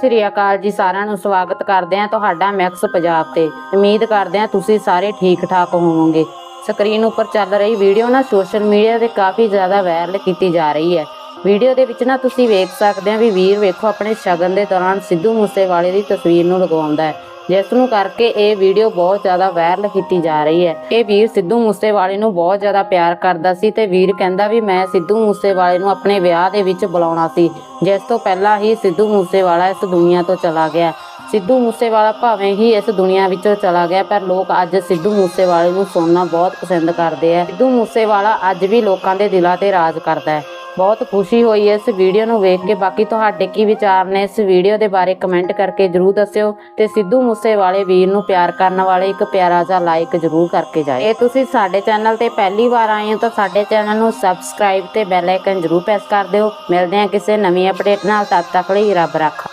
ਸ੍ਰੀ ਅਕਾਲ ਜੀ ਸਾਰਿਆਂ ਨੂੰ ਸਵਾਗਤ ਕਰਦੇ ਹਾਂ ਤੁਹਾਡਾ ਮੈਕਸ ਪੰਜਾਬ ਤੇ। ਉਮੀਦ ਕਰਦੇ ਹਾਂ ਤੁਸੀਂ ਸਾਰੇ ਠੀਕ ਠਾਕ ਹੋਵੋਗੇ। ਸਕਰੀਨ ਉੱਪਰ ਚੱਲ ਰਹੀ ਵੀਡੀਓ ਨਾ ਸੋਸ਼ਲ ਮੀਡੀਆ ਤੇ ਕਾਫੀ ਜ਼ਿਆਦਾ ਵਾਇਰਲ ਕੀਤੀ ਜਾ ਰਹੀ ਹੈ। ਵੀਡੀਓ ਦੇ ਵਿੱਚ ਨਾ ਤੁਸੀਂ ਵੇਖ ਸਕਦੇ ਹੋ ਵੀ ਵੀਰ ਵੇਖੋ ਆਪਣੇ ਸ਼ਗਨ ਦੇ ਦੌਰਾਨ ਸਿੱਧੂ ਮੂਸੇਵਾਲੇ ਦੀ ਤਸਵੀਰ ਨੂੰ ਲਗਾਉਂਦਾ ਹੈ, ਜਿਸ ਨੂੰ ਕਰਕੇ ਇਹ ਵੀਡੀਓ ਬਹੁਤ ਜ਼ਿਆਦਾ ਵਾਇਰਲ ਕੀਤੀ ਜਾ ਰਹੀ ਹੈ। ਇਹ ਵੀਰ ਸਿੱਧੂ ਮੂਸੇਵਾਲੇ ਨੂੰ ਬਹੁਤ ਜ਼ਿਆਦਾ ਪਿਆਰ ਕਰਦਾ ਸੀ ਤੇ ਵੀਰ ਕਹਿੰਦਾ ਵੀ ਮੈਂ ਸਿੱਧੂ ਮੂਸੇਵਾਲੇ ਨੂੰ ਆਪਣੇ ਵਿਆਹ ਦੇ ਵਿੱਚ ਬੁਲਾਉਣਾ ਸੀ, ਜਿਸ ਤੋਂ ਪਹਿਲਾਂ ਹੀ ਸਿੱਧੂ ਮੂਸੇਵਾਲਾ ਇਸ ਦੁਨੀਆ ਤੋਂ ਚਲਾ ਗਿਆ ਸਿੱਧੂ ਮੂਸੇਵਾਲਾ ਭਾਵੇਂ ਹੀ ਇਸ ਦੁਨੀਆ ਵਿੱਚੋਂ ਚਲਾ ਗਿਆ, ਪਰ ਲੋਕ ਅੱਜ ਸਿੱਧੂ ਮੂਸੇਵਾਲੇ ਨੂੰ ਸੁਣਨਾ ਬਹੁਤ ਪਸੰਦ ਕਰਦੇ ਆ ਸਿੱਧੂ ਮੂਸੇਵਾਲਾ ਅੱਜ ਵੀ ਲੋਕਾਂ ਦੇ ਦਿਲਾਂ ਤੇ ਰਾਜ ਕਰਦਾ ਹੈ। ਬਹੁਤ ਖੁਸ਼ੀ ਹੋਈ ਇਸ ਵੀਡੀਓ ਨੂੰ ਵੇਖ ਕੇ। ਬਾਕੀ ਤੁਹਾਡੇ ਕੀ ਵਿਚਾਰ ਨੇ ਇਸ ਵੀਡੀਓ ਦੇ ਬਾਰੇ ਕਮੈਂਟ ਕਰਕੇ ਜਰੂਰ ਦੱਸਿਓ ਤੇ ਸਿੱਧੂ ਮੂਸੇਵਾਲੇ ਵੀਰ ਨੂੰ ਪਿਆਰ ਕਰਨ ਵਾਲੇ ਇੱਕ ਪਿਆਰਾ ਜਿਹਾ ਲਾਈਕ ਜਰੂਰ ਕਰਕੇ ਜਾਏ ਇਹ ਤੁਸੀਂ ਸਾਡੇ ਚੈਨਲ ਤੇ ਪਹਿਲੀ ਵਾਰ ਆਏ ਹੋ ਤਾਂ ਸਾਡੇ ਚੈਨਲ ਨੂੰ ਸਬਸਕ੍ਰਾਈਬ ਤੇ ਬੈਲ ਆਈਕਨ ਜਰੂਰ ਪ੍ਰੈਸ ਕਰ ਦਿਓ। ਮਿਲਦੇ ਹਾਂ ਕਿਸੇ ਨਵੀਂ ਅਪਡੇਟ ਨਾਲ। ਤਦ ਤੱਕ ਲਈ ਰੱਬ ਰੱਖਾ।